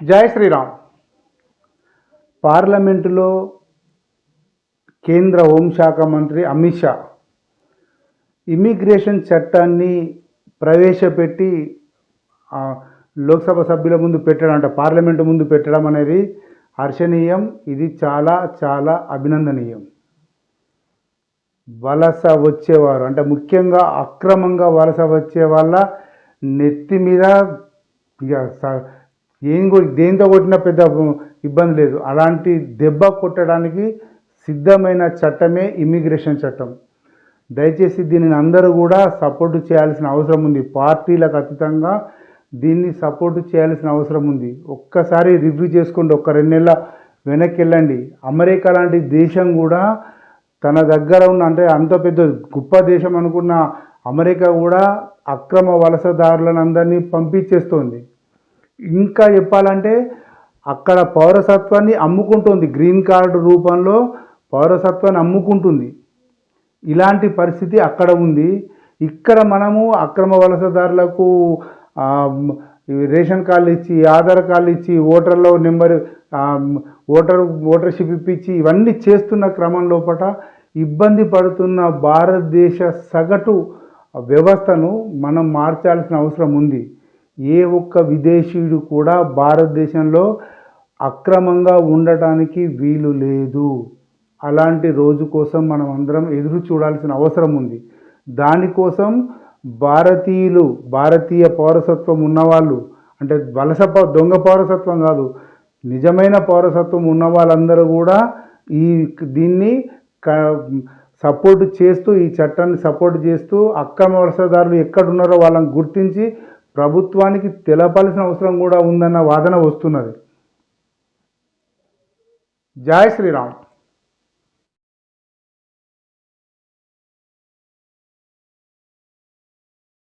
జై శ్రీరామ్. పార్లమెంటులో కేంద్ర హోంశాఖ మంత్రి అమిత్ షా ఇమిగ్రేషన్ చట్టాన్ని ప్రవేశపెట్టి లోక్సభ సభ్యుల ముందు పెట్టడం అంటే పార్లమెంటు ముందు పెట్టడం అనేది హర్షణీయం. ఇది చాలా చాలా అభినందనీయం. వలస వచ్చేవారు అంటే ముఖ్యంగా అక్రమంగా వలస వచ్చే వాళ్ళ నెత్తి మీద ఏం దేంతో కొట్టినా పెద్ద ఇబ్బంది లేదు. అలాంటి దెబ్బ కొట్టడానికి సిద్ధమైన చట్టమే ఇమిగ్రేషన్ చట్టం. దయచేసి దీనిని అందరూ కూడా సపోర్టు చేయాల్సిన అవసరం ఉంది. పార్టీలకు అతీతంగా దీన్ని సపోర్టు చేయాల్సిన అవసరం ఉంది. ఒక్కసారి రివ్యూ చేసుకోండి. ఒక్క రెండు నెలల వెనక్కి వెళ్ళండి అమెరికా లాంటి దేశం కూడా తన దగ్గర ఉన్న అంటే అంత పెద్ద గొప్ప దేశం అనుకున్న అమెరికా కూడా అక్రమ వలసదారులను అందరినీ పంపించేస్తోంది. ఇంకా చెప్పాలంటే అక్కడ పౌరసత్వాన్ని అమ్ముకుంటుంది గ్రీన్ కార్డు రూపంలో పౌరసత్వాన్ని అమ్ముకుంటుంది. ఇలాంటి పరిస్థితి అక్కడ ఉంది. ఇక్కడ మనము అక్రమ వలసదారులకు రేషన్ కార్డులు ఇచ్చి ఆధార్ కార్డులు ఇచ్చి ఓటర్లో నెంబర్ ఓటర్ ఓటర్షిప్ ఇప్పించి ఇవన్నీ చేస్తున్న క్రమం లోపల ఇబ్బంది పడుతున్న భారతదేశ సగటు వ్యవస్థను మనం మార్చాల్సిన అవసరం ఉంది. ఏ ఒక్క విదేశీయుడు కూడా భారతదేశంలో అక్రమంగా ఉండటానికి వీలు లేదు. అలాంటి రోజు కోసం మనం అందరం ఎదురు చూడాల్సిన అవసరం ఉంది. దానికోసం భారతీయులు భారతీయ పౌరసత్వం ఉన్నవాళ్ళు అంటే వలస దొంగ పౌరసత్వం కాదు నిజమైన పౌరసత్వం ఉన్న వాళ్ళందరూ కూడా ఈ దీన్ని క సపోర్ట్ చేస్తూ ఈ చట్టాన్ని సపోర్ట్ చేస్తూ అక్రమ వలసదారులు ఎక్కడున్నారో వాళ్ళని గుర్తించి ప్రభుత్వానికి తెలపాల్సిన అవసరం కూడా ఉందన్న వాదన వస్తున్నది. జై శ్రీరామ్.